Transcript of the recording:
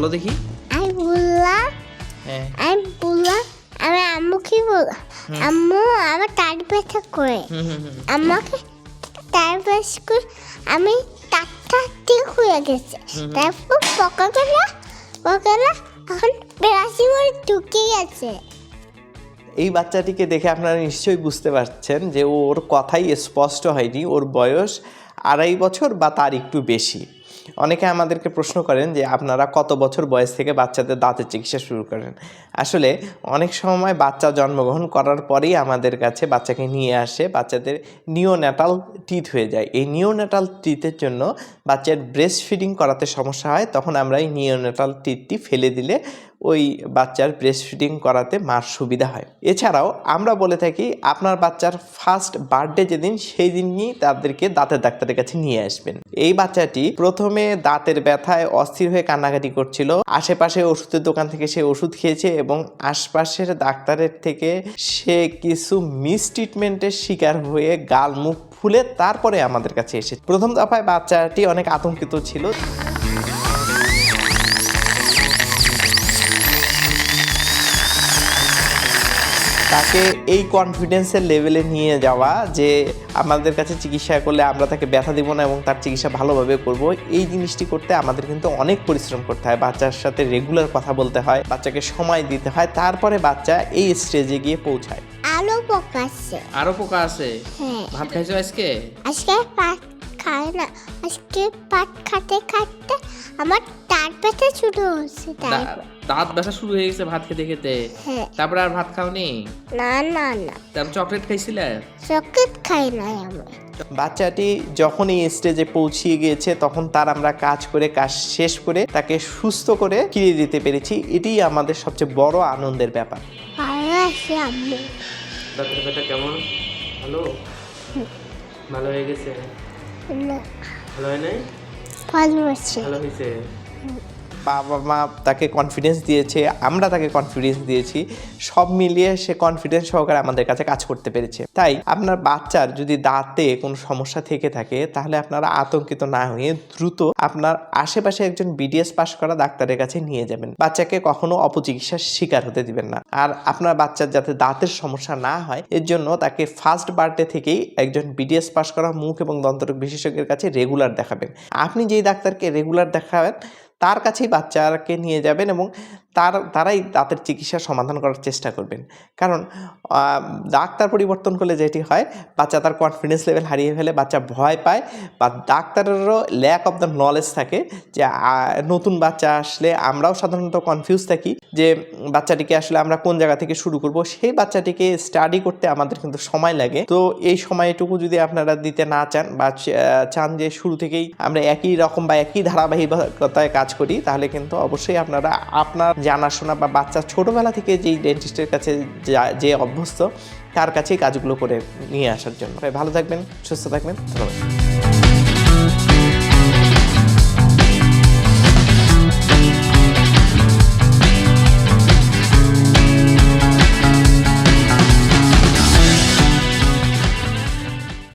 বলো দেখি। আমি বললাম হ্যাঁ। আমি বললাম আমি আম্মুকে বললাম আম্মু আমার টাট ব্যথা করে। আমাকে তারপর স্কুল আমি টাটটা ঠিক হয়ে গেছে তারপর পকাগুলো পকাগুলো এখন বেরাসি করে ঢুকে গেছে। এই বাচ্চাটিকে দেখে আপনারা নিশ্চয়ই বুঝতে পারছেন যে ওর কথাই স্পষ্ট হয়নি। ওর বয়স আড়াই বছর বা তার একটু বেশি। অনেকে আমাদেরকে প্রশ্ন করেন যে আপনারা কত বছর বয়স থেকে বাচ্চাদের দাঁতের চিকিৎসা শুরু করেন? আসলে অনেক সময় বাচ্চা জন্মগ্রহণ করার পরেই আমাদের কাছে বাচ্চাকে নিয়ে আসে, বাচ্চাদের নিওন্যাটাল টিথ হয়ে যায়। এই নিওন্যাটাল টিথের জন্য বাচ্চার ব্রেস্ট ফিডিং করাতে সমস্যা হয়, তখন আমরা এই নিওন্যাটাল টিথটি ফেলে দিলে ওই বাচ্চার ব্রেস্ট ফিডিং করাতে মার সুবিধা হয়। এছাড়াও আমরা বলে থাকি, আপনার বাচ্চার ফার্স্ট বার্থডে যেদিন, সেই দিনই তাদেরকে দাঁতের ডাক্তারের কাছে নিয়ে আসবেন। এই বাচ্চাটি প্রথমে দাঁতের ব্যথায় অস্থির হয়ে কান্নাকাটি করছিল। আশেপাশে ওষুধের দোকান থেকে সে ওষুধ খেয়েছে এবং আশপাশের ডাক্তারের থেকে সে কিছু মিস ট্রিটমেন্টের শিকার হয়ে গাল মুখ ফুলে তারপরে আমাদের কাছে এসে প্রথম দফায় বাচ্চাটি অনেক আতঙ্কিত ছিল। তাকে এই কনফিডেন্সের লেভেলে নিয়ে যাওয়া যে আমাদের কাছে চিকিৎসা করলে আমরা তাকে ব্যথা দিব না এবং তার চিকিৎসা ভালোভাবে করব এই জিনিসটি করতে আমাদের কিন্তু অনেক পরিশ্রম করতে হয়। বাচ্চার সাথে রেগুলার কথা বলতে হয় বাচ্চাকে সময় দিতে হয় তারপরে বাচ্চা এই স্টেজে গিয়ে পৌঁছায়। আলো পকাচ্ছে আরও পোকা আছে? হ্যাঁ। ভাত খাইছো আজকে? আজকে খায় না। আজকে পাট খাতে খাতে আমার টাট ব্যথা শুরু হচ্ছে তাই। দাঁত ব্যথা শুরু হয়ে গেছে ভাত খেতে খেতে। হ্যাঁ। তারপরে আর ভাত খাওনি? না না না। তারপর চকলেট খাইছিলে? চকলেট খাই নাই আমি। বাচ্চাটি যখন এই স্টেজে পৌঁছিয়ে গিয়েছে তখন তার আমরা কাজ করে কাজ শেষ করে তাকে সুস্থ করে ফিরিয়ে দিতে পেরেছি। এটাই আমাদের সবচেয়ে বড় আনন্দের ব্যাপার। ভালো আছি ব্যথা কেমন? ভালো? ভালো হয়ে গেছে? না। ভালো হয় নাই? ভালো আছি। ভালো হয়েছে বাবা মা তাকে কনফিডেন্স দিয়েছে, আমরা তাকে কনফিডেন্স দিয়েছি, সব মিলিয়ে সে কনফিডেন্স সহকারে আমাদের কাছে কাজ করতে পেরেছে। তাই আপনার বাচ্চার যদি দাঁতে কোনো সমস্যা থেকে থাকে, তাহলে আপনারা আতঙ্কিত না হয়ে দ্রুত আপনার আশেপাশে একজন বিডিএস পাশ করা ডাক্তারের কাছে নিয়ে যাবেন। বাচ্চাকে কখনো অপচিকিৎসার শিকার হতে দিবেন না। আর আপনার বাচ্চার যাতে দাঁতের সমস্যা না হয়, এর জন্য তাকে ফার্স্ট বার্থডে থেকেই একজন বিডিএস পাশ করা মুখ এবং দন্তরোগ বিশেষজ্ঞের কাছে রেগুলার দেখাবেন। আপনি যেই ডাক্তারকে রেগুলার দেখাবেন তার কাছেই বাচ্চাকে নিয়ে যাবেন এবং তার, তারাই দাঁতের চিকিৎসার সমাধান করার চেষ্টা করবেন। কারণ ডাক্তার পরিবর্তন করলে যেটি হয়, বাচ্চা তার কনফিডেন্স লেভেল হারিয়ে ফেলে, বাচ্চা ভয় পায় বা ডাক্তারেরও ল্যাক অফ দ্য নলেজ থাকে যে নতুন বাচ্চা আসলে আমরাও সাধারণত কনফিউজ থাকি যে, বাচ্চাটিকে আসলে আমরা কোন জায়গা থেকে শুরু করব? সেই বাচ্চাটিকে স্টাডি করতে আমাদের কিন্তু সময় লাগে। তো এই সময়টুকু যদি আপনারা দিতে না চান বা চান যে, শুরু থেকেই আমরা একই রকম বা একই ধারাবাহিকতায় কাজ করি, তাহলে কিন্তু অবশ্যই আপনারা আপনার জানাশোনা বা বাচ্চা ছোটোবেলা থেকে যেই ডেন্টিস্টের কাছে যা- অভ্যস্ত, তার কাছেই কাজগুলো করে নিয়ে আসার জন্য। ভালো থাকবেন, সুস্থ থাকবেন, ধন্যবাদ।